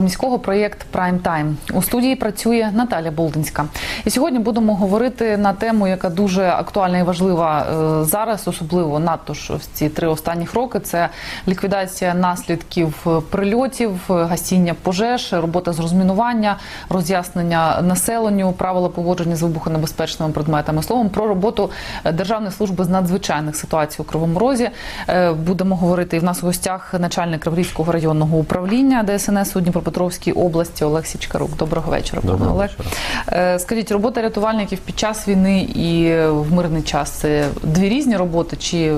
Міського проєкт Прайм Тайм у студії працює Наталя Болдинська. І сьогодні будемо говорити на тему, яка дуже актуальна і важлива е, зараз, особливо надто ж в ці три останніх роки. Це ліквідація наслідків прильотів, гасіння пожеж, робота з розмінування, роз'яснення населенню, правила поводження з вибухонебезпечними предметами. Словом про роботу Державної служби з надзвичайних ситуацій у Кривому Розі. Е, Будемо говорити і в нас у гостях начальник Криворізького районного управління ДСНС у Дніпропетровській області Олег Січкарук. Доброго вечора, пане Доброго Олег. вечора. Е, Скажіть, робота рятувальників під час війни і в мирний час це дві різні роботи, чи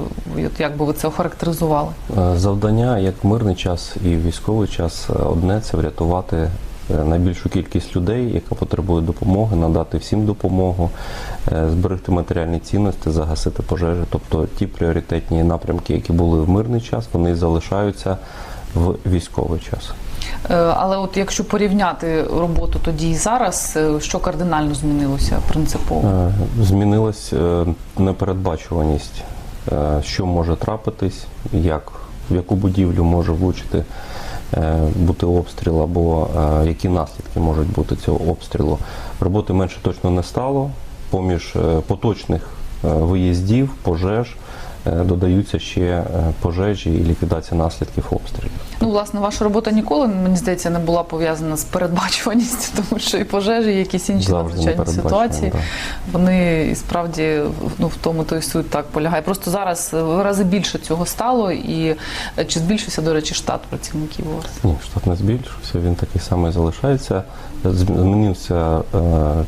як би ви це охарактеризували? Е, Завдання як в мирний час і військовий час е, одне це врятувати найбільшу кількість людей, яка потребує допомоги, надати всім допомогу, зберегти матеріальні цінності, загасити пожежі. Тобто ті пріоритетні напрямки, які були в мирний час, вони залишаються в військовий час. Е, Але от якщо порівняти роботу тоді і зараз, е, що кардинально змінилося принципово? Е, Змінилась непередбачуваність, що може трапитись, як, в яку будівлю може влучити бути обстріл, або які наслідки можуть бути цього обстрілу. Роботи менше точно не стало. Поміж поточних виїздів, пожеж додаються ще е, пожежі і ліквідація наслідків обстрілів. Ну, власне, ваша робота ніколи, мені здається, не була пов'язана з передбачуваністю, тому що і пожежі, і якісь інші надзвичайні ситуації, да. вони і справді ну, в тому той суть так полягає. Просто зараз в рази більше цього стало, і е, чи збільшився, до речі, штат працівників у вас? Ні, штат не збільшився, він такий самий залишається. Змінився е,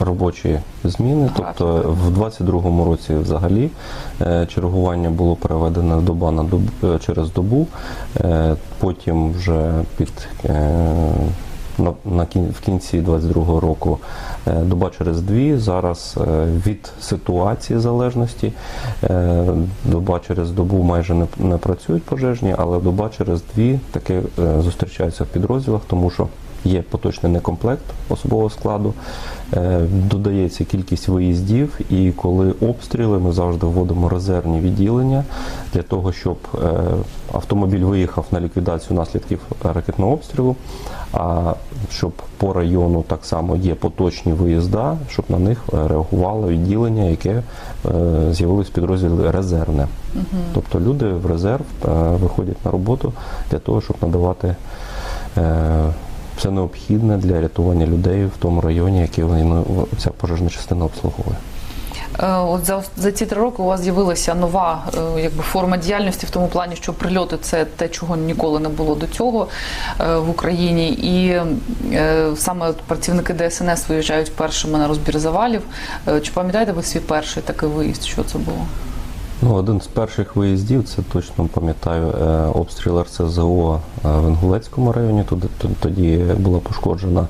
робочі зміни. Графік. Тобто в 22-му році взагалі е, чергування було переведено доба на добу е, через добу. Е, потім вже під на, на в кінці 22-го року доба через дві. Зараз від ситуації залежності доба через добу майже не, не працюють пожежні, але доба через дві таки зустрічаються в підрозділах, тому що є поточний некомплект особового складу, додається кількість виїздів, і коли обстріли, ми завжди вводимо резервні відділення для того, щоб е, автомобіль виїхав на ліквідацію наслідків ракетного обстрілу. А щоб по району так само є поточні виїзда, щоб на них е, реагувало відділення, яке е, з'явилось в підрозділі резервне. Тобто люди в резерв е, виходять на роботу для того, щоб надавати е, все необхідне для рятування людей в тому районі, який вони, ну, ця пожежна частина обслуговує. Е, От за, за ці три роки у вас з'явилася нова е, якби, форма діяльності в тому плані, що прильоти це те, чого ніколи не було до цього е, в Україні. І саме працівники ДСНС виїжджають першими на розбір завалів. Чи пам'ятаєте ви свій перший такий виїзд? Що це було? Ну, один з перших виїздів, це точно пам'ятаю, е, обстріл РСЗО е, в Інгулецькому районі. Туди тоді була пошкоджена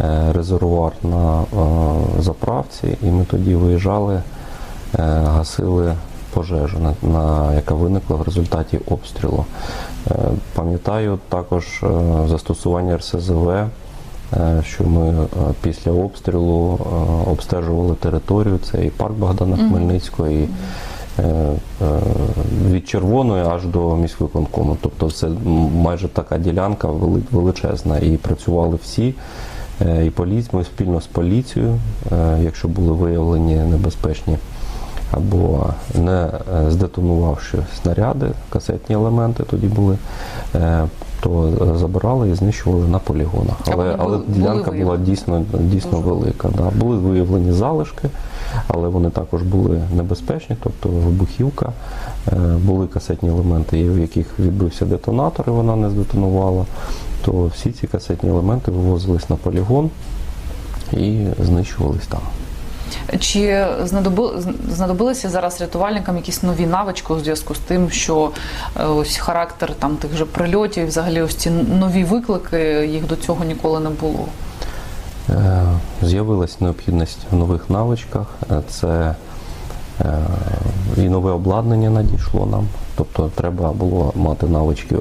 е, резервуар на заправці, і ми тоді виїжджали, гасили пожежу, на, на, яка виникла в результаті обстрілу. Пам'ятаю також застосування РСЗВ. Що ми після обстрілу обстежували територію, це і парк Богдана. Хмельницького, і від червоної аж до міськвиконкому. Тобто це майже така ділянка величезна. І працювали всі. е, І поліція, ми спільно з поліцією, е, якщо були виявлені небезпечні або не е, здетонувавши снаряди, касетні елементи тоді були, е, то е, забирали і знищували на полігонах. Але, але були- були ділянка була дійсно, дійсно велика. Да. Були виявлені залишки, але вони також були небезпечні, тобто вибухівка, е, були касетні елементи, в яких відбився детонатор, і вона не здетонувала. То всі ці касетні елементи вивозились на полігон і знищувались там. Чи знадоби, знадобилися зараз рятувальникам якісь нові навички у зв'язку з тим, що е, ось характер там тих же прильотів, взагалі ось ці нові виклики, їх до цього ніколи не було? Е, З'явилась необхідність в нових навичках. Е, Це і нове обладнання надійшло нам. Тобто треба було мати навички е,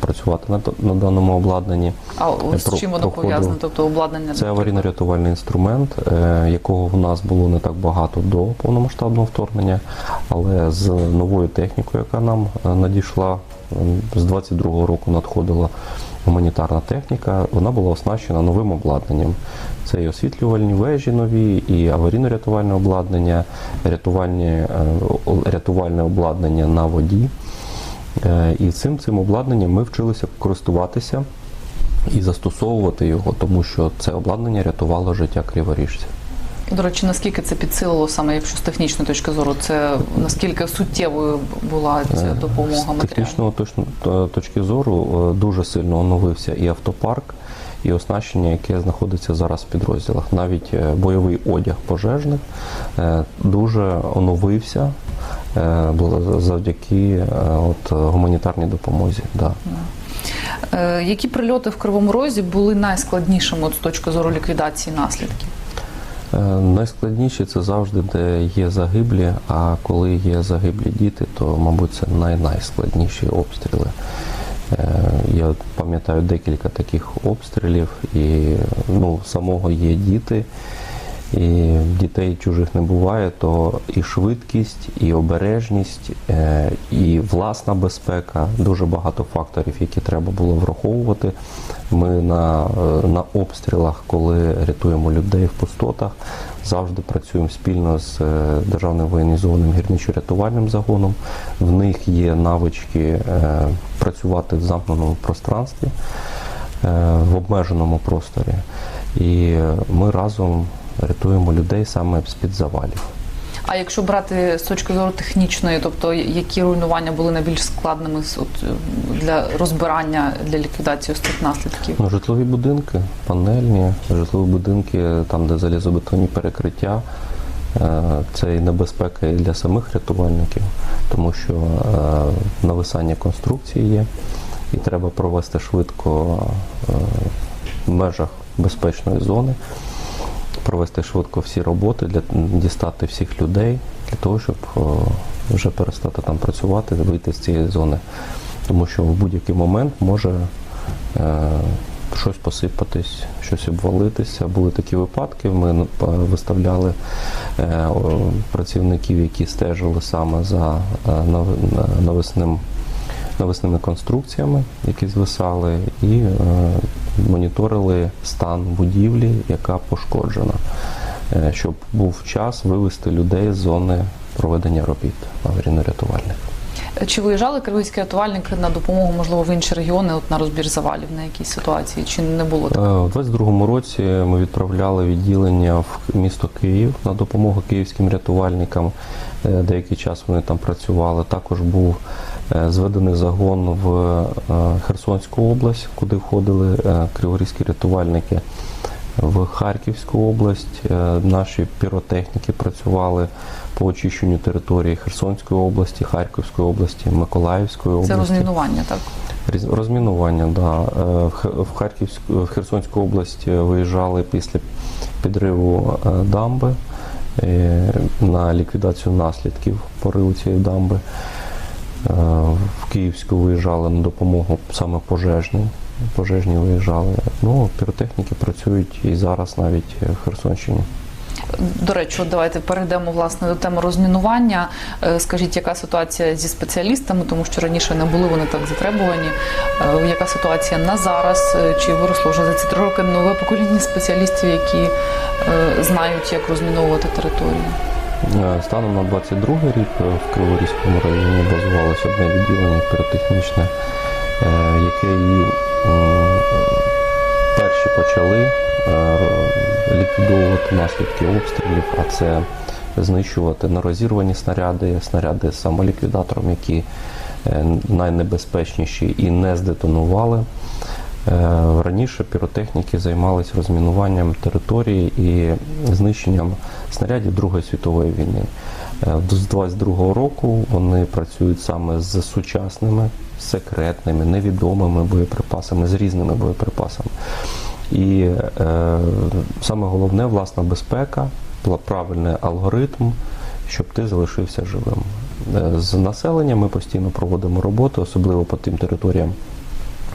працювати на, на даному обладнанні. А Про- з чим воно пов'язане? Тобто обладнання Це аварійно-рятувальний інструмент, е, якого в нас було не так багато до повномасштабного вторгнення, але з новою технікою, яка нам е, надійшла, е, з 22-го року надходила гуманітарна техніка, вона була оснащена новим обладнанням. Це і освітлювальні вежі нові, і аварійно-рятувальне обладнання, рятувальні, е, рятувальне обладнання на воді. Е, І цим цим обладнанням ми вчилися користуватися і застосовувати його, тому що це обладнання рятувало життя криворіжця. До речі, наскільки це підсилило саме, якщо з технічної точки зору, це наскільки суттєвою була ця Е, допомога З точно- е, точки зору е, дуже сильно оновився і автопарк, і оснащення, яке знаходиться зараз в підрозділах. Навіть бойовий одяг пожежних дуже оновився завдяки от, гуманітарній допомозі. Да. Які прильоти в Кривому Розі були найскладнішими от, з точки зору ліквідації наслідків? Е, Найскладніше це завжди, де є загиблі, а коли є загиблі діти, то, мабуть, це най-найскладніші обстріли. Е, Я пам'ятаю декілька таких обстрілів, і ну, самого є діти, і дітей чужих не буває, то і швидкість, і обережність, е, і власна безпека дуже багато факторів, які треба було враховувати. Ми на, е, на обстрілах, коли рятуємо людей в пустотах, завжди працюємо спільно з е, державним воєнізованим гірничо-рятувальним загоном. В них є навички працювати в замкненому пространстві, в обмеженому просторі. І ми разом рятуємо людей саме з-під завалів. А якщо брати з точки зору технічної, тобто які руйнування були найбільш складними от, е, для розбирання для ліквідації цих наслідків? Ну, житлові будинки, панельні, житлові будинки, там, де залізобетонні перекриття, е, це і небезпека і для самих рятувальників, тому що е, нависання конструкції є, і треба провести швидко е, в межах безпечної зони, провести швидко всі роботи, для дістати всіх людей, для того, щоб е, вже перестати там працювати, вийти з цієї зони. Тому що в будь-який момент може е, щось посипатись, щось обвалитися. Були такі випадки. Ми ну, виставляли е, працівників, які стежили саме за е, нав- на- конструкціями, які звисали, і е, моніторили стан будівлі, яка пошкоджена, е, щоб був час вивести людей з зони проведення робіт аварійно-рятувальних. Чи виїжджали кривийські рятувальники на допомогу, можливо, в інші регіони, от на розбір завалів на якісь ситуації? Чи не було Е, такого? У 22-му році ми відправляли відділення в місто Київ на допомогу київським рятувальникам. Е, Деякий час вони там працювали. Також був е, зведений загон в е, Херсонську область, куди входили е, криворізькі рятувальники. В Харківську область е, наші піротехніки працювали по очищенню території Херсонської області, Харківської області, Миколаївської області. Це розмінування, так? Розмінування, да. Е, В в Харківську в Херсонську область е, виїжджали після підриву е, дамби е, на ліквідацію наслідків пориву цієї дамби. Е, В Київську виїжджали на допомогу саме пожежним. Пожежні виїжджали. Ну, піротехніки працюють і зараз навіть в Херсонщині. До речі, давайте перейдемо власне до теми розмінування. Е, Скажіть, яка ситуація зі спеціалістами, тому що раніше не були вони так затребувані. Е, Яка ситуація на зараз? Чи виросло вже за ці три роки нове покоління спеціалістів, які знають, як розміновувати територію? Е, Станом на 22 рік е, в Криворізькому районі базувалося одне відділення піротехнічне, е, яке і перші почали ліквідовувати наслідки обстрілів, а це знищувати нерозірвані снаряди, снаряди з самоліквідатором, які найнебезпечніші і не здетонували. Е, Раніше піротехніки займалися розмінуванням території і знищенням снарядів Другої світової війни. Е, З 22-го року вони працюють саме з сучасними, секретними, невідомими боєприпасами, з різними боєприпасами. І е, саме головне власна безпека, правильний алгоритм, щоб ти залишився живим. Е, З населенням ми постійно проводимо роботу, особливо по тим територіям,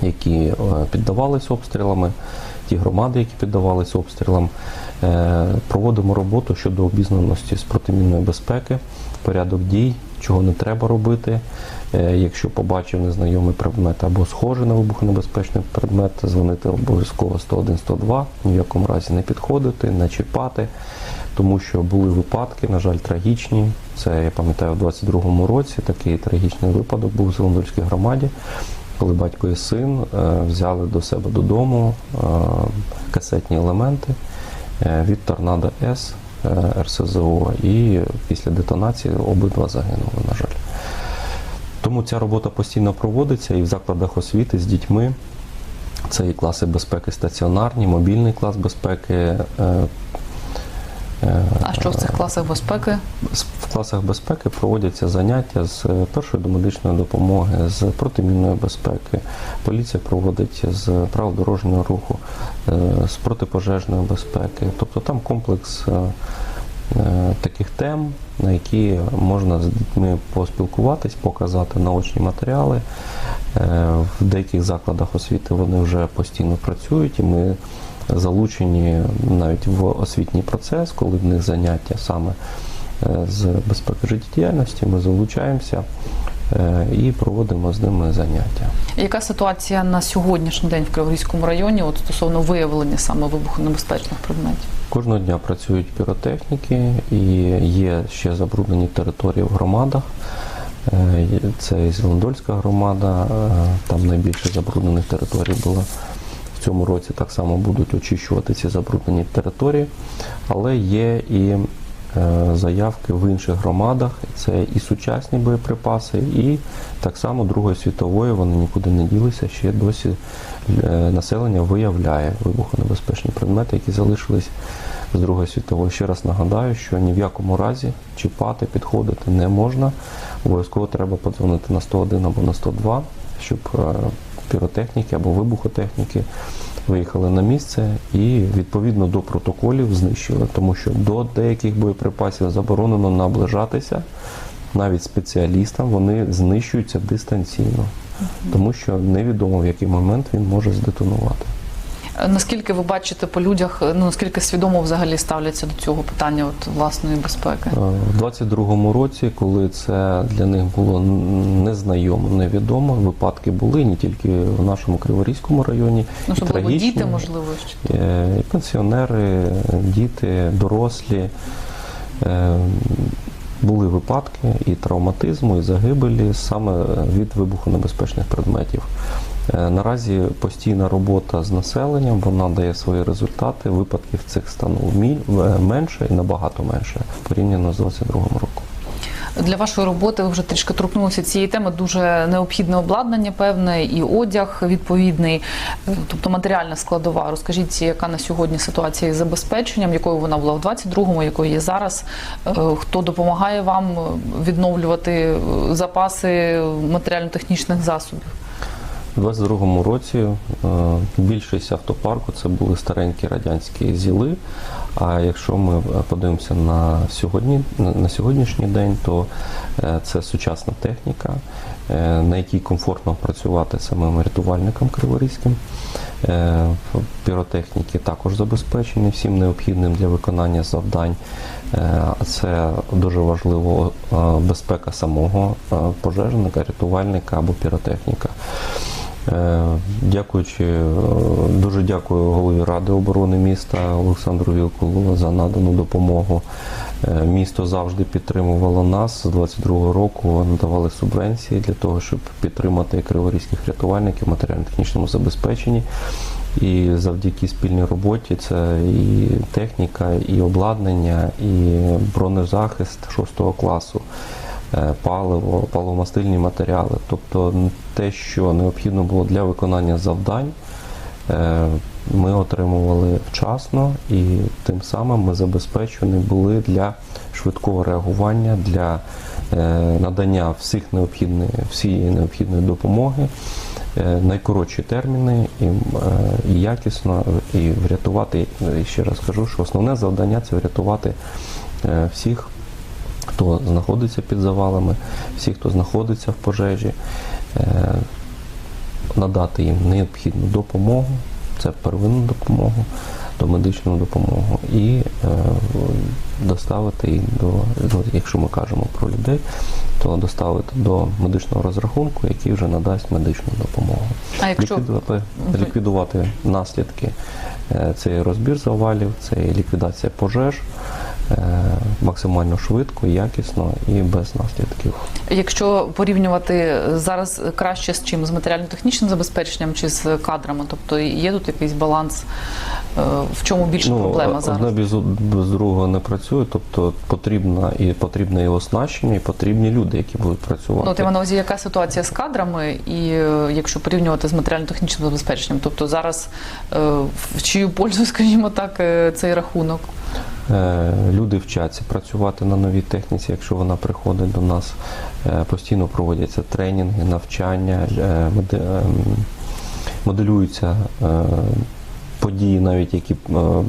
які е, піддавались обстрілами, ті громади, які піддавались обстрілам. Е, Проводимо роботу щодо обізнаності з протимінної безпеки, порядок дій, чого не треба робити, Е, Якщо побачив незнайомий предмет або схожий на вибухонебезпечний предмет, дзвонити обов'язково 101-102, ні в якому разі не підходити, не чіпати, тому що були випадки, на жаль, трагічні. Це я пам'ятаю, в 22-му році такий трагічний випадок був в Зеландольській громаді, коли батько і син е, взяли до себе додому е, касетні елементи е, від Торнадо С РСЗО, і після детонації обидва загинули, на жаль. Тому ця робота постійно проводиться і в закладах освіти з дітьми. Це і класи безпеки стаціонарні, мобільний клас безпеки. А що в цих класах безпеки? В класах безпеки проводяться заняття з е, першої домедичної допомоги, з протимінної безпеки. Поліція проводить з правил дорожнього руху, е, з протипожежної безпеки. Тобто там комплекс е, таких тем, на які можна з дітьми поспілкуватись, показати наочні матеріали. В деяких закладах освіти вони вже постійно працюють, і ми залучені навіть в освітній процес, коли в них заняття саме е, з безпеки життєдіяльності, ми залучаємося е, і проводимо з ними заняття. Яка ситуація на сьогоднішній день в Криворізькому районі от стосовно виявлення саме вибухонебезпечних предметів? Кожного дня працюють піротехніки і є ще забруднені території в громадах. Е, Це і Зеландольська громада, там найбільше забруднених територій було. В цьому році так само будуть очищувати ці забруднені території, але є і е, заявки в інших громадах. Це і сучасні боєприпаси, і так само Другої світової вони нікуди не ділися. Ще досі е, населення виявляє вибухонебезпечні предмети, які залишились з Другої світової. Ще раз нагадаю, що ні в якому разі чіпати, підходити не можна. Обов'язково треба подзвонити на 101 або на 102, щоб е, піротехніки або вибухотехніки виїхали на місце і відповідно до протоколів знищили, тому що до деяких боєприпасів заборонено наближатися. Навіть спеціалістам вони знищуються дистанційно, тому що невідомо в який момент він може здетонувати. Е, Наскільки ви бачите по людях, ну наскільки свідомо взагалі ставляться до цього питання от власної безпеки? Е, В 22-му році, коли це для них було незнайомо, невідомо, випадки були не тільки в нашому Криворізькому районі, Ну, і особливо трагічні, діти, можливо, ще. е, і пенсіонери, діти, дорослі. Е, Були випадки і травматизму, і загибелі саме від вибухонебезпечних предметів. Е, Наразі постійна робота з населенням вона дає свої результати. Випадків цих стану мі- е, менше і набагато менше порівняно з 22 роком. Для вашої роботи ви вже трішки торкнулися цієї теми. Дуже необхідне обладнання, певне, і одяг відповідний, е, тобто матеріальна складова. Розкажіть, яка на сьогодні ситуація із забезпеченням, якою вона була в 22-му, якою є зараз? Хто допомагає вам відновлювати запаси матеріально-технічних засобів? У 22-му році е, більшість автопарку це були старенькі радянські зіли. А якщо ми е, подивимося на сьогодні, на сьогоднішній день, то е, це сучасна техніка, на якій комфортно працювати самим рятувальникам криворізьким. Піротехніки також забезпечені всім необхідним для виконання завдань. Це дуже важливо безпека самого пожежника, рятувальника або піротехніка. Е, Дякуючи, е, дуже дякую голові Ради оборони міста Олександру Вілкулу за надану допомогу. Е, Місто завжди підтримувало нас. З 22-го року надавали субвенції для того, щоб підтримати криворізьких рятувальників в матеріально-технічному забезпеченні. І завдяки спільній роботі це і техніка, і обладнання, і бронезахист 6 класу паливо, паливомастильні матеріали. Тобто те, що необхідно було для виконання завдань, е, ми отримували вчасно і тим самим ми забезпечені були для швидкого реагування, для е, надання всіх необхідної, всієї необхідної допомоги. е, Найкоротші терміни і, е, і якісно, і врятувати, і ще раз кажу, що основне завдання це врятувати е, всіх хто знаходиться під завалами, всі, хто знаходиться в пожежі, е, надати їм необхідну допомогу, це первинну допомогу, до медичну допомогу і е, доставити їх до, ну, якщо ми кажемо про людей, то доставити до медичного розрахунку, який вже надасть медичну допомогу. А якщо Ліквідувати, ліквідувати наслідки. Е, Це розбір завалів, це ліквідація пожеж максимально швидко, якісно і без наслідків. Якщо порівнювати зараз краще з чим? З матеріально-технічним забезпеченням чи з кадрами? Тобто є тут якийсь баланс, е, в чому більша проблема зараз? Ну, Одне без, без другого не працює, тобто потрібна і потрібне і оснащення, і потрібні люди, які будуть працювати. Ну, маю на увазі, яка ситуація з кадрами, і е, якщо порівнювати з матеріально-технічним забезпеченням, тобто зараз е, в чию пользу, скажімо так, е, цей рахунок? Е, Люди вчаться працювати на новій техніці, якщо вона приходить до нас. Е, Постійно проводяться тренінги, навчання, е, моде- моделюються події, навіть які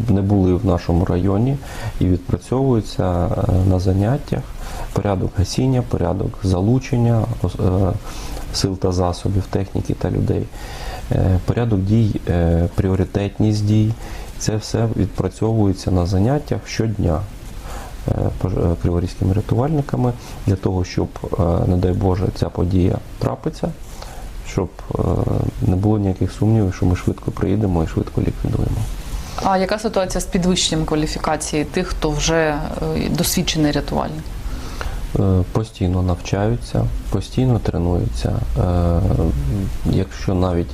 не були в нашому районі, і відпрацьовуються на заняттях порядок гасіння, порядок залучення сил та засобів, техніки та людей, порядок дій, пріоритетність дій. Це все відпрацьовується на заняттях щодня е, е, криворізькими рятувальниками для того, щоб, е, не дай Боже, ця подія трапиться, щоб не було ніяких сумнівів, що ми швидко приїдемо і швидко ліквідуємо. А яка ситуація з підвищенням кваліфікації тих, хто вже досвідчений рятувальник? Постійно навчаються, постійно тренуються. Якщо навіть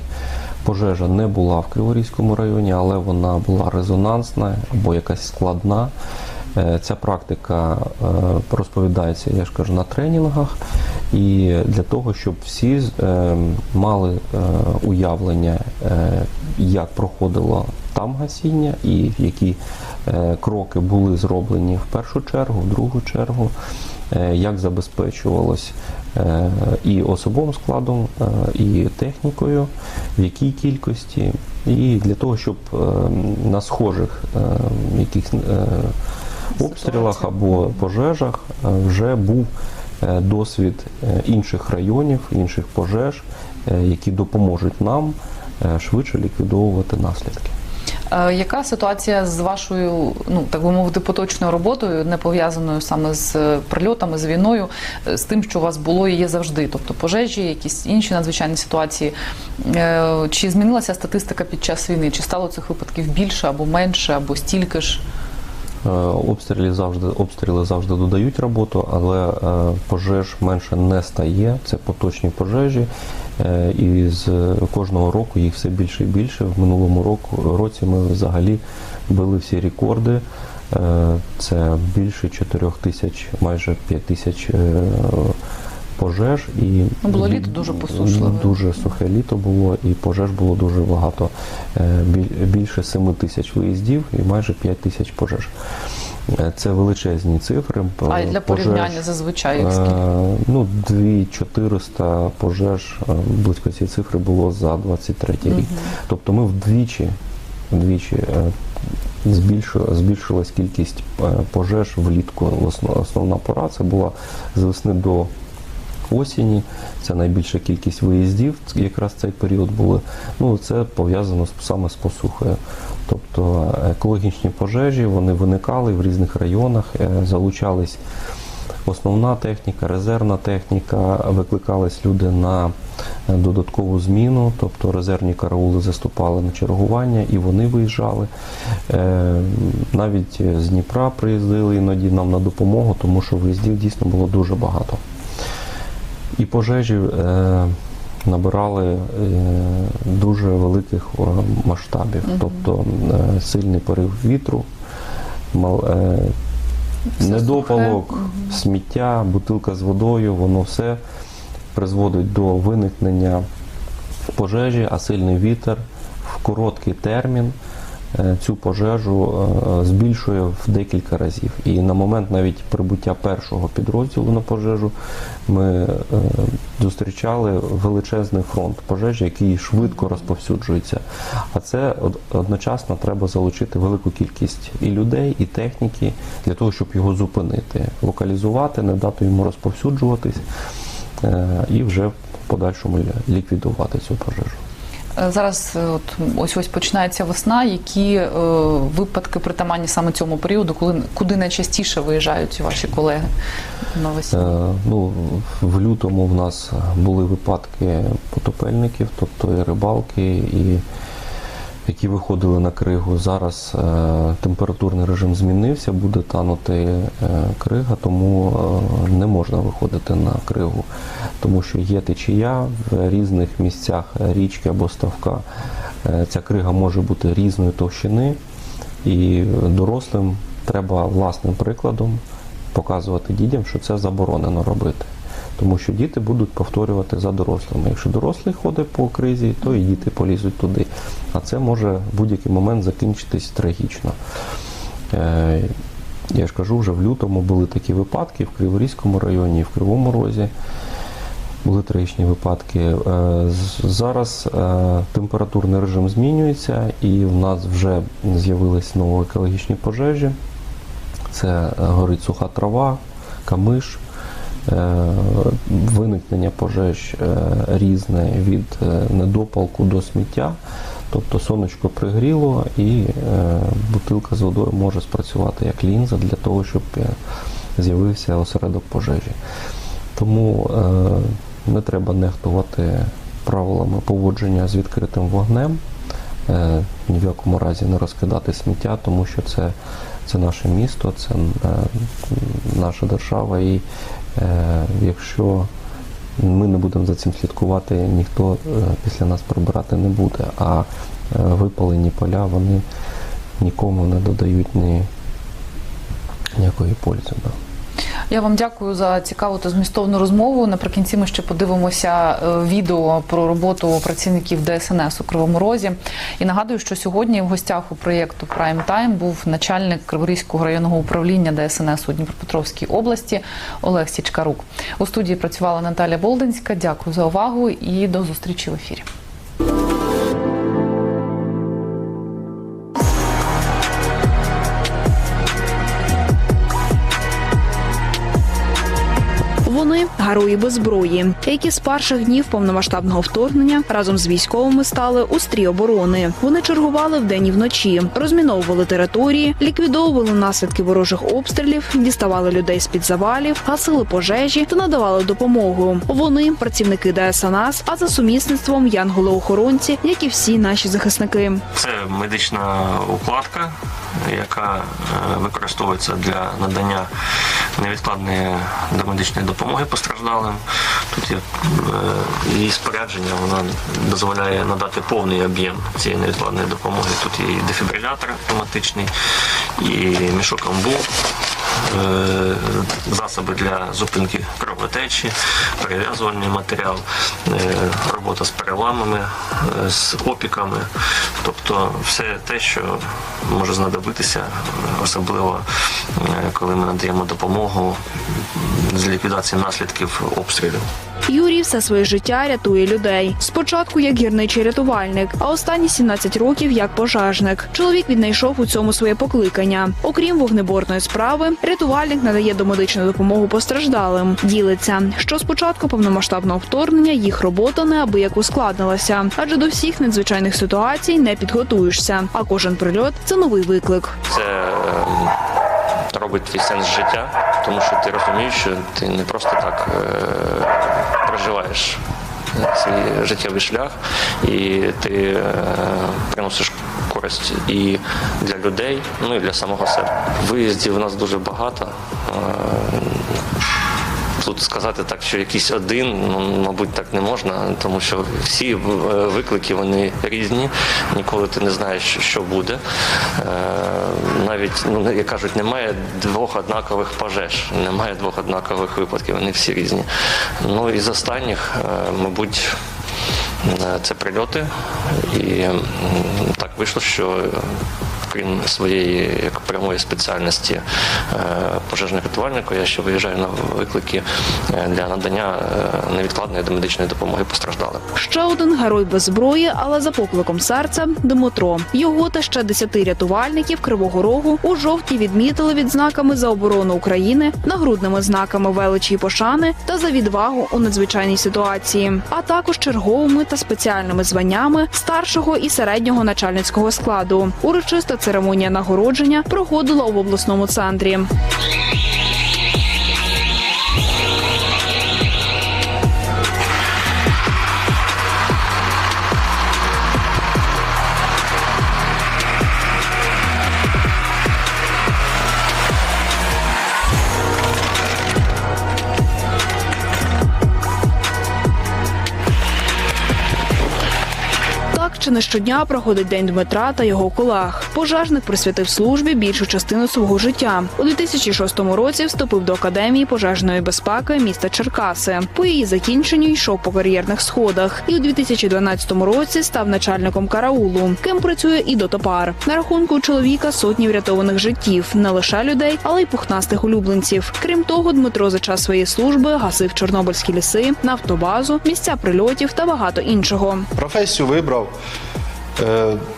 пожежа не була в Криворізькому районі, але вона була резонансна або якась складна. е, Ця практика е, розповідається, я ж кажу, на тренінгах, і для того, щоб всі е, мали уявлення, як проходило там гасіння і які кроки були зроблені в першу чергу, в другу чергу, як забезпечувалось і особовим складом, е, і технікою, в якій кількості, і для того, щоб е, на схожих е, яких е, обстрілах або пожежах е, вже був е, досвід е, інших районів, інших пожеж, е, які допоможуть нам е, швидше ліквідовувати наслідки. Е, Яка ситуація з вашою, ну так би мовити, поточною роботою, не пов'язаною саме з е, прильотами, з війною, е, з тим, що у вас було і є завжди? Тобто пожежі, якісь інші надзвичайні ситуації? Чи змінилася статистика під час війни? Чи стало цих випадків більше або менше, або стільки ж? Е, Обстріли завжди обстріли завжди додають роботу, але е, пожеж менше не стає. Це поточні пожежі, е, і з кожного року їх все більше і більше. В минулому року році ми взагалі били всі рекорди. Це більше 4 тисяч, майже 5 тисяч пожеж. І Ну, було літо дуже посушливе. Дуже сухе літо було, і пожеж було дуже багато. Е, Більше 7 тисяч виїздів і майже 5 тисяч пожеж. Е, Це величезні цифри. А для Пожеж, порівняння зазвичай їх скільки? е, Ну, 2400 пожеж, е, близько цієї цифри було за 23 рік. Мгм. Тобто ми вдвічі, вдвічі е, збільшилась кількість е, пожеж влітку. Осно- Основна пора це була з весни до осені. Це найбільша кількість виїздів, якраз цей період були. Ну, це пов'язано саме з посухою. Тобто е, екологічні пожежі вони виникали в різних районах, е, залучались основна техніка, резервна техніка, викликались люди на е, додаткову зміну, тобто резервні караули заступали на чергування і вони виїжджали. Навіть з Дніпра приїздили іноді нам на допомогу, тому що виїздів дійсно було дуже багато. І пожежі е, набирали е, дуже великих е, масштабів, Мгм. тобто е, сильний порив вітру, мал, е, недопалок. Мгм. сміття, бутилка з водою, воно все призводить до виникнення пожежі, а сильний вітер в короткий термін цю пожежу е, збільшує в декілька разів. І на момент навіть прибуття першого підрозділу на пожежу ми е, зустрічали величезний фронт пожежі, який швидко розповсюджується. А це одночасно треба залучити велику кількість і людей, і техніки для того, щоб його зупинити, локалізувати, не дати йому розповсюджуватись е, і вже в подальшому ліквідувати цю пожежу. Е, Зараз е, от ось ось починається весна. Які е, випадки притаманні саме цьому періоду, коли куди найчастіше виїжджають ваші колеги навесні? Е, Ну, в лютому в нас були випадки потопельників, тобто і рибалки, і які виходили на кригу. Зараз е, температурний режим змінився, буде танути е, крига, тому е, не можна виходити на кригу, тому що є течія в різних місцях річки або ставка. Ця крига може бути різної товщини, і дорослим треба власним прикладом показувати дітям, що це заборонено робити. Тому що діти будуть повторювати за дорослими. Якщо дорослий ходить по кризі, то і діти полізуть туди. А це може в будь-який момент закінчитись трагічно. Е, Я ж кажу, вже в лютому були такі випадки в Криворізькому районі, в Кривому Розі. Були трагічні випадки. Е, Зараз е, температурний режим змінюється, і в нас вже з'явились нові екологічні пожежі. Це горить суха трава, камиш, виникнення пожеж е, різне від е, недопалку до сміття. Тобто сонечко пригріло і е, бутилка з водою може спрацювати як лінза для того, щоб е, з'явився осередок пожежі. Тому е, не треба нехтувати правилами поводження з відкритим вогнем. Е, ні в якому разі не розкидати сміття, тому що це, це наше місто, це е, наша держава. І е, якщо ми не будемо за цим слідкувати, ніхто після нас прибирати не буде. А випалені поля вони нікому не додають ні, ніякої пользи. Да. Я вам дякую за цікаву та змістовну розмову. Наприкінці ми ще подивимося е, відео про роботу працівників ДСНС у Кривому Розі. І нагадую, що сьогодні в гостях у проєкту Прайм Тайм був начальник Криворізького районного управління ДСНС у Дніпропетровській області Олег Січкарук. У студії працювала Наталя Болдинська. Дякую за увагу і до зустрічі в ефірі. Вони герої без зброї, які з перших днів повномасштабного вторгнення разом з військовими стали у стрій оборони. Вони чергували вдень і вночі, розміновували території, ліквідовували наслідки ворожих обстрілів, діставали людей з під завалів, гасили пожежі та надавали допомогу. Вони працівники ДСНС, а за сумісництвом янголи-охоронці, як і всі наші захисники. Це медична укладка, яка е, використовується для надання невідкладної домедичної допомоги постраждалим. Тут є е, її спорядження, вона дозволяє надати повний об'єм цієї невідкладної допомоги. Тут є і дефібрилятор автоматичний, і мішок амбу. Е, Засоби для зупинки кровотечі, перев'язувальний матеріал, е, робота з переламами, е, з опіками, тобто все те, що може знадобитися, особливо коли ми надаємо допомогу з ліквідації наслідків обстрілів. Юрій все своє життя рятує людей. Спочатку як гірничий рятувальник, а останні 17 років як пожежник. Чоловік віднайшов у цьому своє покликання. Окрім вогнеборної справи, рятувальник надає домедичну допомогу постраждалим. Ділиться, що спочатку повномасштабного вторгнення їх робота неабияк ускладнилася, адже до всіх надзвичайних ситуацій не підготуєшся. А кожен прильот це новий виклик. Це ем, робить твій сенс життя, тому що ти розумієш, що ти не просто так е, проживаєш свій життєвий шлях, і ти е, приносиш користь і для людей, ну і для самого себе. Виїздів у нас дуже багато. Тут сказати так, що якийсь один, ну мабуть, так не можна, тому що всі е, виклики вони різні. Ніколи ти не знаєш, що буде. Е, Навіть ну як кажуть, немає двох однакових пожеж, немає двох однакових випадків. Вони всі різні. Ну і з останніх, е, мабуть. Це прильоти, і так вийшло, що окрім своєї як прямої спеціальності е, пожежного рятувальника, я ще виїжджаю на виклики е, для надання е, невідкладної домедичної допомоги постраждалим. Ще один герой без зброї, але за покликом серця Дмитро. Його та ще десяти рятувальників Кривого Рогу у жовтні відмітили відзнаками за оборону України, нагрудними знаками величі і пошани та за відвагу у надзвичайній ситуації, а також черговими та спеціальними званнями старшого і середнього начальницького складу. Урочиста церемонія нагородження проходила в обласному центрі. Не щодня проходить день Дмитра та його колег. Пожежник присвятив службі більшу частину свого життя. У 2006 році вступив до академії пожежної безпеки міста Черкаси. По її закінченню йшов по кар'єрних сходах. І у 2012 році став начальником караулу, ким працює і дотопар. На рахунку чоловіка сотні врятованих життів, не лише людей, але й пухнастих улюбленців. Крім того, Дмитро за час своєї служби гасив чорнобильські ліси, нафтобазу, місця прильотів та багато іншого. Професію вибрав,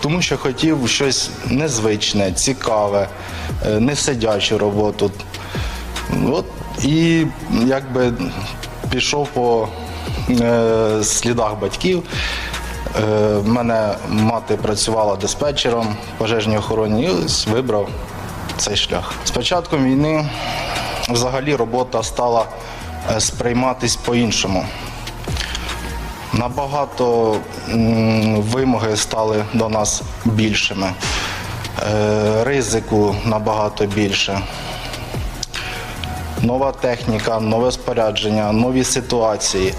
тому що хотів щось незвичне, цікаве, е, не сидячу роботу. От, і якби пішов по е, слідах батьків. Е, мене мати працювала диспетчером пожежній охороні і ось вибрав цей шлях. З початком війни взагалі робота стала е, сприйматись по-іншому. Набагато вимоги стали до нас більшими, е, ризику набагато більше. Нова техніка, нове спорядження, нові ситуації.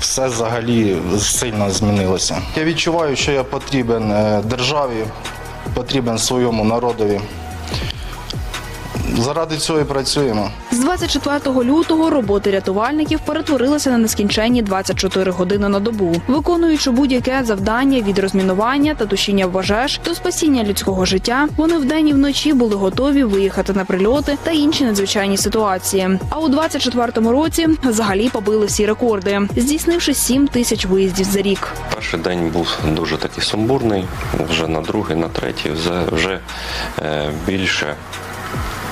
Все взагалі сильно змінилося. Я відчуваю, що я потрібен е, державі, потрібен своєму народові. Заради цього і працюємо. З 24 лютого роботи рятувальників перетворилися на нескінченні 24 години на добу, виконуючи будь-яке завдання від розмінування та тушіння пожеж до спасіння людського життя. Вони вдень і вночі були готові виїхати на прильоти та інші надзвичайні ситуації. А у 24-му році взагалі побили всі рекорди, здійснивши 7 тисяч виїздів за рік. Перший день був дуже такий сумбурний, вже на другий, на третій вже, вже е, більше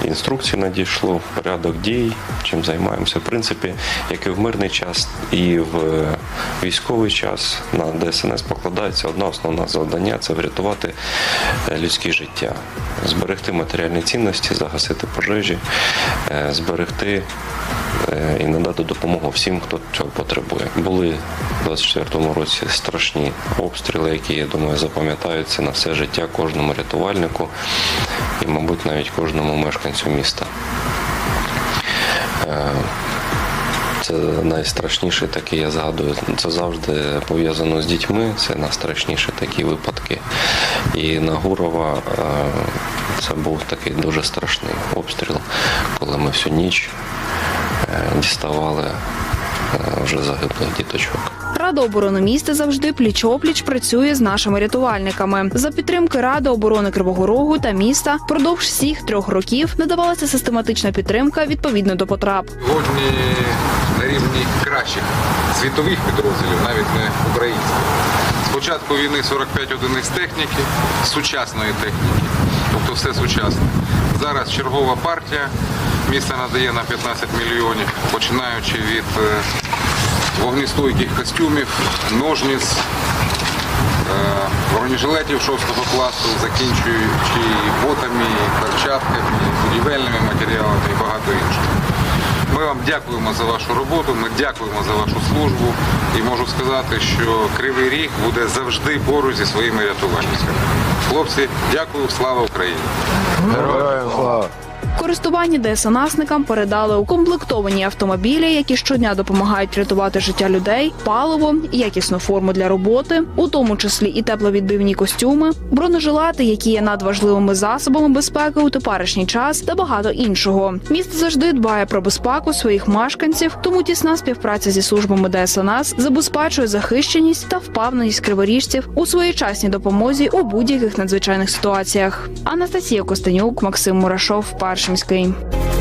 інструкцій надійшло, порядок дій, чим займаємося. В принципі, як і в мирний час, і в е, військовий час на ДСНС покладається одне основне завдання це врятувати е, людське життя, зберегти матеріальні цінності, загасити пожежі, е, зберегти і надати допомогу всім, хто цього потребує. Були в 24-му році страшні обстріли, які, я думаю, запам'ятаються на все життя кожному рятувальнику і, мабуть, навіть кожному мешканцю міста. Е, Це найстрашніше таке, я згадую. Це завжди пов'язано з дітьми. Це найстрашніші такі випадки. І на Гурова е, це був такий дуже страшний обстріл, коли ми всю ніч е, діставали вже загиблих діточок. Рада оборони міста завжди пліч-опліч працює з нашими рятувальниками. За підтримки Ради оборони Кривого Рогу та міста впродовж всіх трьох років надавалася систематична підтримка відповідно до потреб. Сьогодні на рівні кращих світових підрозділів, навіть не українських. З початку війни 45 одиниць техніки, сучасної техніки, тобто все сучасне. Зараз чергова партія місто надає на 15 мільйонів, починаючи від е, вогнестойких костюмів, ножниць, е, бронежилетів 6 класу, закінчуючи ботами, перчатками, будівельними матеріалами і багато іншого. Ми вам дякуємо за вашу роботу, ми дякуємо за вашу службу і можу сказати, що Кривий Ріг буде завжди поруч зі своїми рятувальниками. Хлопці, дякую, слава Україні! Героям слава! В користуванні ДСНСникам передали укомплектовані автомобілі, які щодня допомагають рятувати життя людей, паливо, якісну форму для роботи, у тому числі і тепловідбивні костюми, бронежилети, які є надважливими засобами безпеки у теперішній час, та багато іншого. Місто завжди дбає про безпеку своїх мешканців, тому тісна співпраця зі службами ДСНС забезпечує захищеність та впевненість криворіжців у своєчасній допомозі у будь-яких надзвичайних ситуаціях. Анастасія Костенюк, Максим Мурашов, selection scheme.